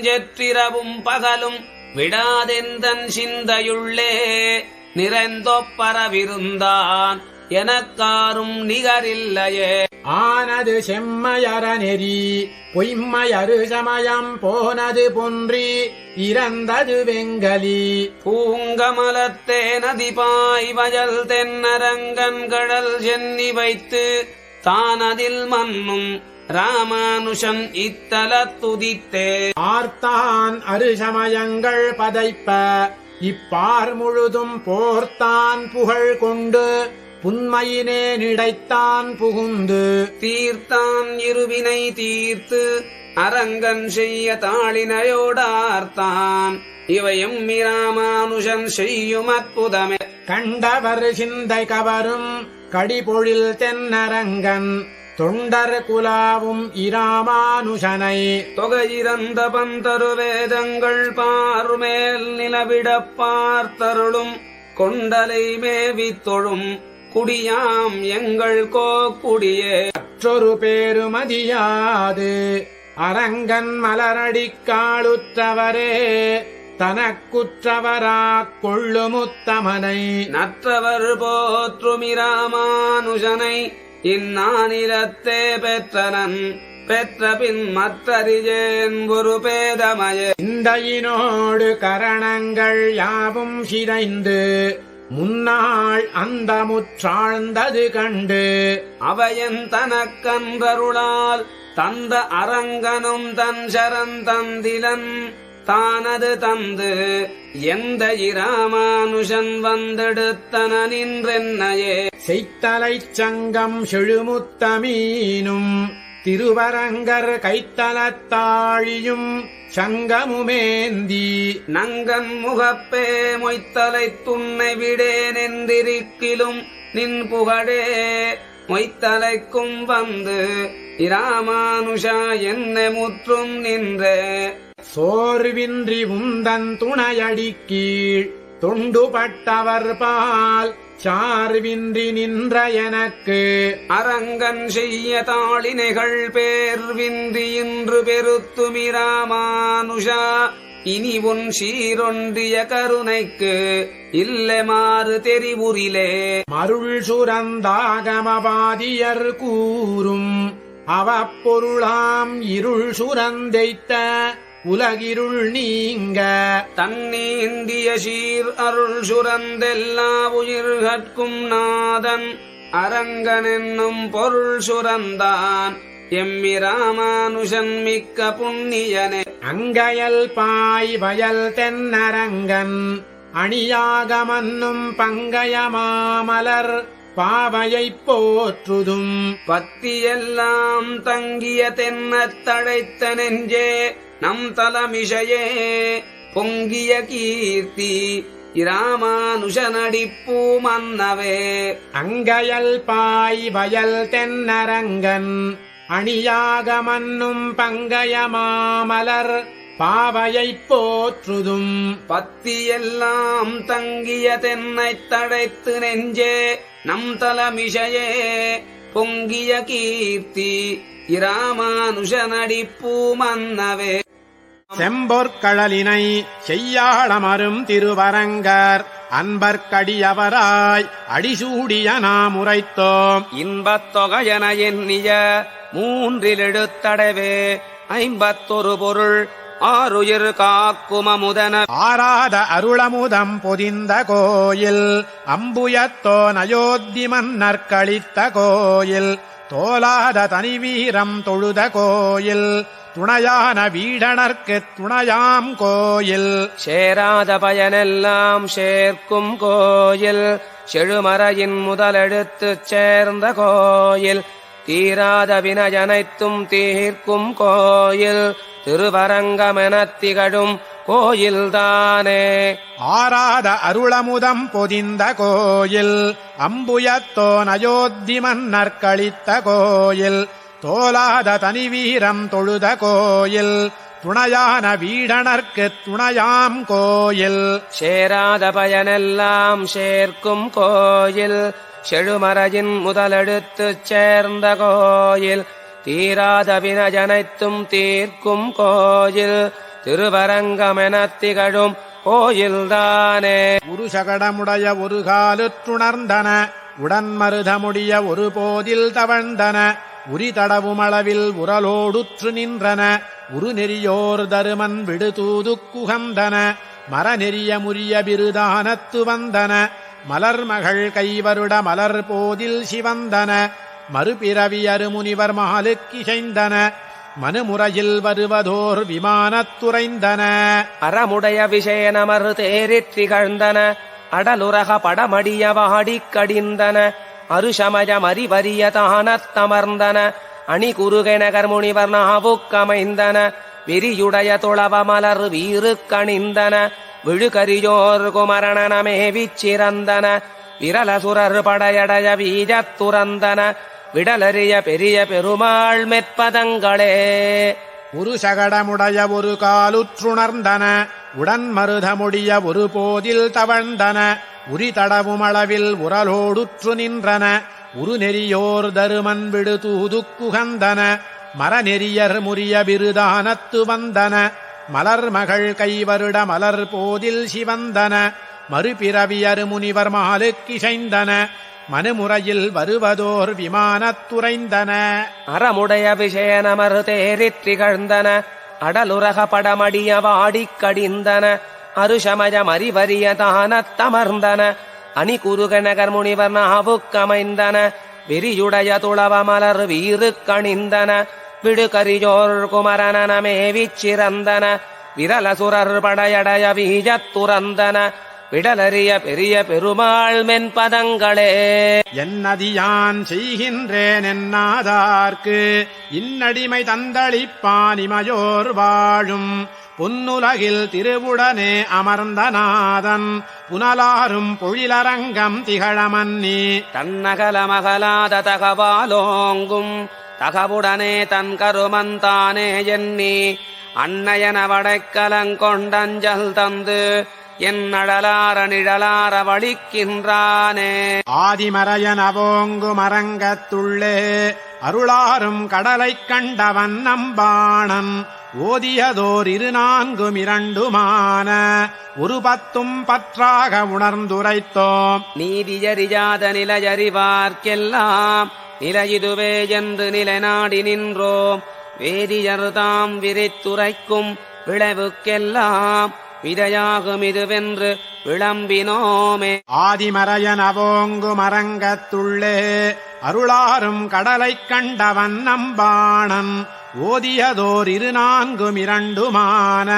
நெஞ்செற்றிரவும் பகலும் விடாதெந்தன் சிந்தையுள்ளே நிறைந்தொப்பரவிருந்தான் எனக்காரும் நிகரில்லையே. ஆனது செம்மையற நெறி பொய்மையறு சமயம் போனது பொன்றி இறந்தது வெங்கலி. பூங்கமலத்தே நதிபாய் வயல் தென்னரங்கன் கடல் சென்னி வைத்து தானதில் மன்னும் ராமானுஷன் இத்தலத் துதித்தே. ஆர்த்தான் அருசமயங்கள் பதைப்ப இப்பார் முழுதும் போர்த்தான் புகழ் கொண்டு புன்மையினே நிடைத்தான் புகுந்து. தீர்த்தான் இருவினை தீர்த்து அரங்கன் செய்ய தாளினையோடார்த்தான். இவையும் மிராமானுஷன் செய்யும் அற்புதமே. கண்டவர் சிந்தை கவரும் கடிபொழில் தென்னரங்கன் தொண்டர் குலாவும் இராமானுஷனை. தொகையிறந்த பந்தரு வேதங்கள் பார்மேல் நிலவிடப் பார்த்தருளும் கொண்டலை மேவி தொழும் குடியாம் எங்கள் கோக்குடியே. மற்றொரு பேருமதியாது அரங்கன் மலரடிக் காளுற்றவரே தனக்குற்றவராக் கொள்ளுமுத்தமனை நற்றவர் போற்றுமிராமானுஷனை இந்நானிலத்தே பெற்றனன் பெற்ற பின் மற்றறிஜேன் ஒரு பேதமய சிந்தையினோடு கரணங்கள் யாவும் சிதைந்து முன்னாள் அந்த முற்றாழ்ந்தது கண்டு. அவையன் தனக்கன்றருளால் தந்த அரங்கனும் தன் சரந்தந்திலன் தானது தந்து எந்த இராமானுஷன் வந்தெடுத்தன நின்றென்னையே. செய்த்தலைச் சங்கம் செழுமுத்தமீனும் திருவரங்கர் கைத்தலத்தாழியும் சங்கமுமேந்தி. நங்கன் முகப்பே மொய்த்தலை துண்ணை விடேன் என்றிருக்கிலும் நின் புகழே. மொய்த்தலைக்கும் வந்து இராமானுஷா என்ன முற்றும் நின்றே. சோர்வின்றி உந்தன் துணையடி கீழ் தொண்டுபட்டவர் பால் சார்வின்றி நின்ற எனக்கு அரங்கன் செய்ய தாளினைகள் பேர்வின்றி இன்று பெருத்துமிராமானுஷா. இனி உன் சீரொன்றிய கருணைக்கு இல்லமாறு தெரிவுரிலே. மருள் சுரந்தாகமபாதியர் கூறும் அவப்பொருளாம் இருள் சுரந்தைத்த உலகிருள் நீங்க. தன்னீந்திய சீர் அருள் சுரந்தெல்லா உயிர்கட்கும் நாதன். அரங்கன் என்னும் பொருள் சுரந்தான். எம்மிராமானுஷன் மிக்க புண்ணியனே. அங்கயல் பாய் வயல் தென்னரங்கன். அணியாகமன்னும் பங்கயமாமலர். பாவையைப் போற்றுதும். பத்தியெல்லாம் தங்கிய தென்னத் தழைத்த நெஞ்சே நம் தலமிஷையே பொங்கிய கீர்த்தி இராமானுஷனடிப்பூ மன்னவே. அங்கயல் பாய் வயல் தென்னரங்கன் அணியாகமன்னும் பங்கயமாமலர் பாவையைப் போற்றுதும். பத்தியெல்லாம் தங்கிய தென்னைத் தழைத்து நெஞ்சே நம் தலமிஷையே பொங்கிய கீர்த்தி இராமானுஷனடிப்பூ மன்னவே செம்பொற்கழலினை செய்யாளமரும் திருவரங்கர் அன்பர்க்கடியவராய் அடிசூடிய நாம் உரைத்தோம். இன்பத் தொகையன எண்ணிய மூன்றில் எடுத்தடவே ஐம்பத்தொரு பொருள் ஆறுயிர் காக்குமமுதன ஆராத அருளமுதம் பொதிந்த கோயில் அம்புயத்தோன் அயோத்தி மன்னர் கழித்த கோயில் தோலாத தனிவீரம் தொழுத கோயில் துணையான வீடனர்க்குத் துணையாம் கோயில். சேராத பயனெல்லாம் சேர்க்கும் கோயில் செழுமறையின் முதலெடுத்துச் சேர்ந்த கோயில் தீராத வினயனைத்தும் தீர்க்கும் கோயில் திருவரங்கமெனத் திகழும் கோயில்தானே. ஆராத அருளமுதம் பொதிந்த கோயில் அம்புயத்தோன் அயோத்தி மன்னர் கழித்த கோயில் தோலாத தனிவீரம் தொழுத கோயில் துணையான வீடனர்க்குத் துணையாம் கோயில். சேராத பயனெல்லாம் சேர்க்கும் கோயில் செழுமறையின் முதலெடுத்துச் சேர்ந்த கோயில் தீராதவினஜனைத்தும் தீர்க்கும் கோயில் திருவரங்கமெனத் திகழும் கோயில்தானே. உருசகடமுடைய ஒரு காலுற்றுணர்ந்தன உடன்மருதமுடிய ஒரு போதில் தவழ்ந்தன உரி தடவுமளவில் உரலோடுற்று நின்றன உரு நெறியோர் தருமன் விடுதூது குகந்தன மர நெறிய முறிய பிருதானத்து வந்தன மலர்மகள் கைவருட மலர் போதில் சிவந்தன மறுபிறவியரு முனிவர் மகளுக்கிசைந்தன மனுமுறையில் வருவதோர் விமானத்துறைந்தன அறமுடைய விஷயனமறு தேரிற் திகழ்ந்தன அடலுரக படமடிய வாடிக் கடிந்தன அருஷமயம் அறிவரிய தானத்தமர்ந்தன அணி குறுகெனகர் முனிவர் நாவுக்கமைந்தன விரியுடைய துளவ மலர் வீறு கணிந்தன விழுகரியோர் குமரணனமேவிச் சிறந்தன விரலசுரர் படையடைய வீஜத் துறந்தன விடலறிய பெரிய பெருமாள் மெற்பதங்களே. ஒரு சகடமுடைய ஒரு காலுற்றுணர்ந்தன உடன் மருதமுடிய ஒரு போதில் தவழ்ந்தன உரி தடவுமளவில் உரலோடுற்று நின்றன உரு நெறியோர் தருமன் விடு தூதுக்குகந்தன மரநெறியர் முறிய விருதானத்து வந்தன மலர் மகள் கைவருட மலர் போதில் சிவந்தன மறுபிறவியரு முனிவர் மாலுக்கிசைந்தன மனுமுறையில் வருவதோர் விமானத்துறைந்தன அறமுடைய விஷயனமறு தேரிற் திகழ்ந்தன அடலுரக படமடிய வாடிக் கடிந்தன. அருஷமயம் அறிவரிய தானத்தமர்ந்தன அணி குருகநகர் முனிவர் நாவுக்கமைந்தன விரியுடைய துளவ மலர் வீறு கணிந்தன. விடுகரியோர் குமரனமேவிச் சிறந்தன. விரலசுரர் படையடைய வீஜத் துறந்தன. விடலறிய பெரிய பெருமாள் மென்பதங்களே என்னதியான் செய்கின்றேன் என்னாதார்க்கு? இன்னடிமை தந்தளிப்பான் இமையோர் வாழும். பொன்னுலகில் திருவுடனே அமர்ந்த நாதன் புனலாரும் பொழிலரங்கம் திகழமன்னி. தன்னகலமகலாத தகவாலோங்கும். தகவுடனே தன் கருமந்தானே எண்ணி. அன்னையன வடைக்கலங்கொண்டஞ்சல் தந்து என் அழலார நிழலார வழிக்கின்றானே. ஆதிமறையன் அவோங்கு மரங்கத்துள்ளே அருளாரும் கடலைக் கண்டவன் நம்பாணன். ஓதியதோர் இரு நான்கும் இரண்டுமான ஒரு பத்தும் பற்றாக உணர்ந்துரைத்தோம். நீதியறியாத நிலையறிவார்க்கெல்லாம் நிலையிதுவே என்று நிலைநாடி நின்றோம். வேதியர் தாம் விரித்துரைக்கும் விளைவுக்கெல்லாம் விதையாகும் இதுவென்று விளம்பினோமே. ஆதிமறையன் அவோங்கு மரங்கத்துள்ளே அருளாரும் கடலைக் கண்டவன் நம்பாணன் ஓதியதோர் இரு நான்கும் இரண்டுமான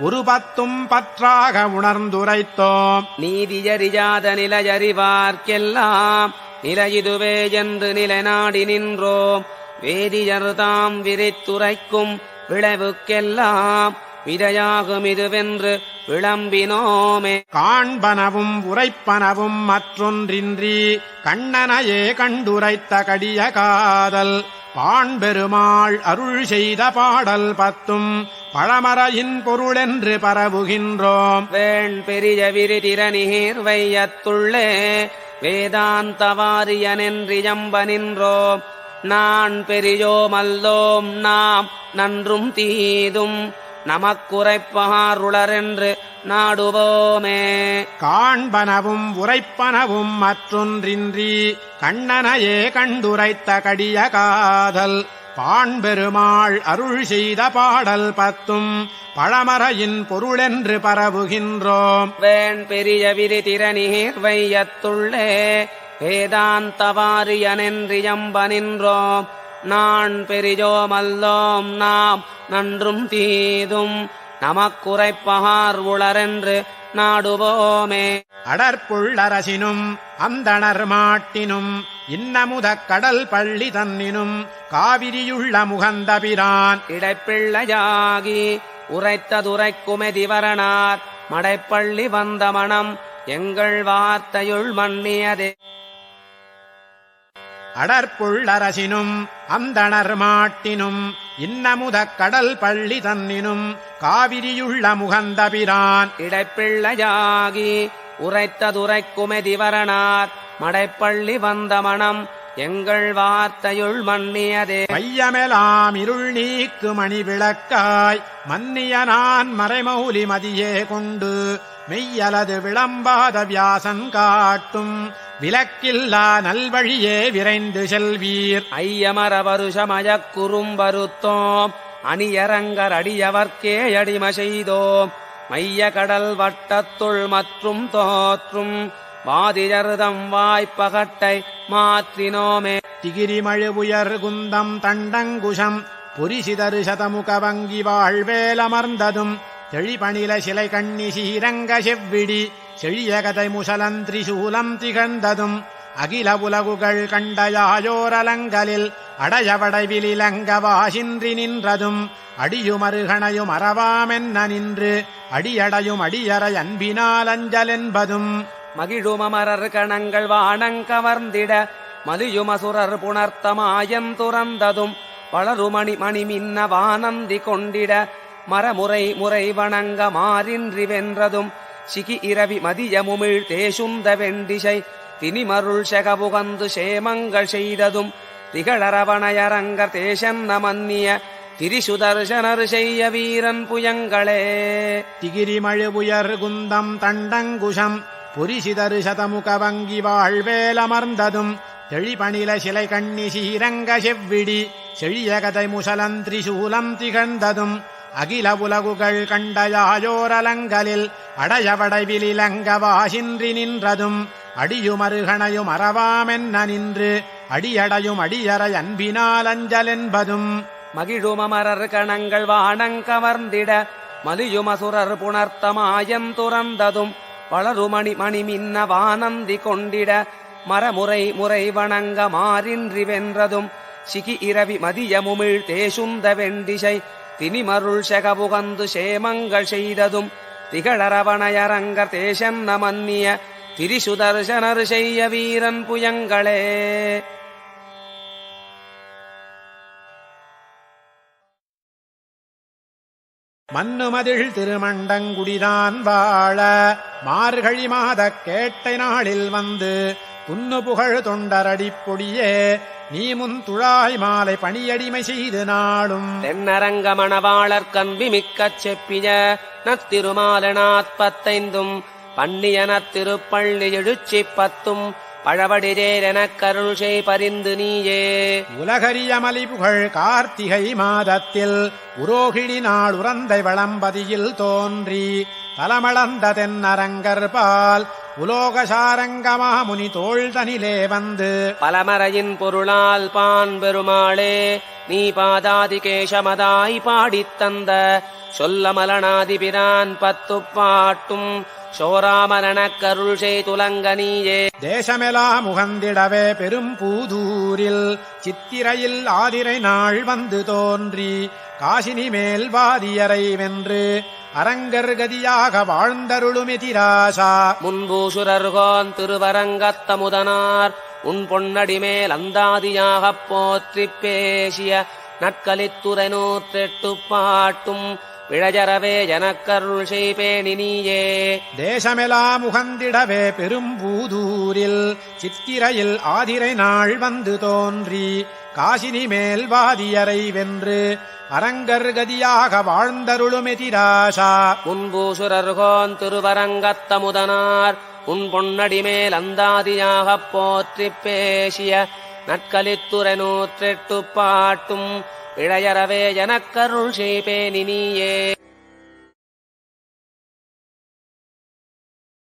ஒரு பத்தும் பற்றாக உணர்ந்துரைத்தோம். நீதியறியாத நிலையறிவார்க்கெல்லாம் நிலையிதுவே என்று நிலைநாடி நின்றோம். வேதியர் தாம் விரித்துரைக்கும் விளைவுக்கெல்லாம் விதையாகும் இதுவென்று விளம்பினோமே. காண்பனவும் உரைப்பனவும் மற்றொன்றின்றி கண்ணனையே கண்டுரைத்த கடிய காதல். பாண்பெருமாள் அருள் செய்த பாடல் பத்தும் பழமறையின் பொருளென்று பரவுகின்றோம். வேண் பெரிய விரிதிர நீர் வையத்துள்ளே வேதாந்த வாரியனென்றியம்ப நின்றோம் நான் பெரியோமல்லோம் நாம் நன்றும் தீதும். நமக்குரைப்பாருளரென்று நாடுவோமே. காண்பனவும் உரைப்பனவும் மற்றொன்றின்றி கண்ணனையே கண்டுரைத்த கடிய காதல். பாண்பெருமாள் அருள் செய்த பாடல் பத்தும் பழமறையின் பொருளென்று பரவுகின்றோம். வேண் பெரிய விரிதிர நீர் வையத்துள்ளே வேதாந்த வாரியனென்றியம்ப நின்றோம் நான் பெரியோமல்லோம் நாம் நன்றும் தீதும் நமக்குரைப்பகார் உளரென்று நாடுவோமே. அடற்புள்ளரசினும் அந்தணர் மாட்டினும் இன்னமுதக் கடல் பள்ளி தன்னினும் காவிரியுள்ள முகந்தபிரான் இடைப்பிள்ளையாகி உரைத்ததுரைக்குமெதிவரனார் மடைப்பள்ளி வந்த மனம் எங்கள் வார்த்தையுள் மன்னியதே. அடற்புள்ளரசினும் அந்தணர் மாட்டினும் இன்னமுதக் கடல் பள்ளி தன்னினும் காவிரியுள்ள முகந்தபிரான். இடைப்பிள்ளையாகி உரைத்ததுரைக்குமெதிவரனார் மடைப்பள்ளி வந்த மனம் எங்கள் வார்த்தையுள் மன்னியதே. மையமெலாம் இருள் நீக்கு மணி விளக்காய் மன்னிய நான் மறைமௌலி மதியே கொண்டு மெய்யலது விளம்பாத வியாசன் காட்டும். விலக்கில்லா நல்வழியே விரைந்து செல்வீர். ஐயமர வருஷமயக் குறும்பருத்தோம். அணியரங்கர் அடியவர்க்கே அடிம செய்தோம். மைய கடல் வட்டத்துள் மற்றும் தோற்றும். வாதிஜர்தம் வாய்ப்பகட்டை மாற்றினோமே. திகிரிமழு உயர் குந்தம் தண்டங்குஷம். புரிசிதரு சதமுக வங்கி வாழ்வேலமர்ந்ததும் தெளிபணில சிலை கண்ணி சீரங்க செவ்விடி செழிய கதை முசலந்திரி சூலம் திகழ்ந்ததும் அகில உலகுகள் கண்டயாயோரலங்களில் அடையவடைவிலிலங்க வாசின்றி நின்றதும் அடியுமருகணையும் அறவாமென்ன நின்று அடியடையும் அடியறை அன்பினால் அஞ்சலென்பதும் மகிழுமமரர் கணங்கள் வானங்கவர்ந்திட மதியுமசுரர் புணர்த்தமாயம் துறந்ததும் வளருமணி மணிமின்ன வானந்தி கொண்டிட மரமுறை முறை வணங்க மாறின்றி வென்றதும் சிகி இரவி மதியமுமிழ் தேசுந்த வெண்டிசை தினிமருள் செகபுகந்து சேமங்கள் செய்ததும் திகழரவணையரங்கர் தேசன்ன மன்னிய திரிசுதர்சனர் செய்ய வீரன் புயங்களே. திகிரிமழு உயர் குந்தம் தண்டங்குஷம் புரிசிதரு சதமுக வங்கி வாழ்வேலமர்ந்ததும் தெளிபணில சிலை கண்ணி சீரங்க செவ்விடி செழியகதை முசலந்திரிசூலம் திகழ்ந்ததும் அகில உலகுகள் கண்டயாயோரலங்களில் அடையவடைவிலிலங்க வாசின்றி நின்றதும் அடியுமருகணையும் அறவாமென்ன நின்று அடியடையும் அடியறை அன்பினால் அஞ்சலென்பதும் மகிழுமமரர் கணங்கள் வானங்கமர்ந்திட மலியுமசுரர் புணர்த்தமாயம் துறந்ததும் வளருமணி மணி மின்ன வானந்தி கொண்டிட மரமுறை முறை வணங்க மாறின்றி வென்றதும் சிகி இரவி மதியமுமிழ் தேசுந்த வெண்டிசை தினிமருள் செகபுகந்து சேமங்கள் செய்ததும் திகழரவணையரங்கர் தேசம் நமன்னிய திரிசுதர்சனர் செய்ய வீரன் புயங்களே மன்னுமதிழ் திருமண்டங்குடிதான் வாழ மார்கழி மாத கேட்டை நாளில் வந்து புன்னு புகழ் தொண்டரடிப்பொடியே பொடியே நீ முன் துழாய் மாலை பணியடிமை செய்து நாளும். தென்னரங்க மணவாளர் கம்பி மிக்கச் செப்பிய நத்திருமாலனாத்பத்தைந்தும் பண்ணிய நத்திருப்பள்ளி எழுச்சிப் பத்தும் பழவடிரேரெனக் கருள் செய் பரிந்து நீயே. உலகரிய மலிபுகழ் கார்த்திகை மாதத்தில் உரோகிழி நாள் உறந்தை வளம்பதியில் தோன்றி தலமளந்த தென்னரங்கர் பால் உலோகசாரங்கமாமுனி தோள்தனிலே வந்து. பலமறையின் பொருளால் பான் பெருமாளே நீ பாதாதி கேசமதாய் பாடித் தந்த. சொல்லமலனாதிபிரான் பத்து பாட்டும் சோராமரணக் கருள் செய் துலங்க நீயே. தேசமெலாம் முகந்திடவே பெரும் பூதூரில் சித்திரையில் ஆதிரை நாள் வந்து தோன்றி காசினி மேல் வாதியரை வென்று அரங்கர் கதியாக வாழ்ந்தருளுமெதிராசா. முன்பூசுரர்கோன் திருவரங்கத்தமுதனார் உன் பொன்னடி மேல் அந்தாதியாகப் போற்றிப் பேசிய நற்கலித்துறை நூற்றெட்டு பாட்டும் விழஜரவே எனக்கருள் செய்பேணி நீயே. தேசமெலாம் முகந்திடவே பெரும் பூதூரில் சித்திரையில் ஆதிரை நாள் வந்து தோன்றி காசினி மேல் வாதியரை வென்று அரங்கர்கதியாக வாழ்ந்தருளுமெதிராசா. முன்பூசுரர்கோன் திருவரங்கத்தமுதனார் உன் பொன்னடிமேல் அந்தாதியாகப் போற்றிப் பேசிய நற்கலித்துறை நூற்றெட்டு பாட்டும் இழையறவே எனக்கருள் செய்பேனி நீயே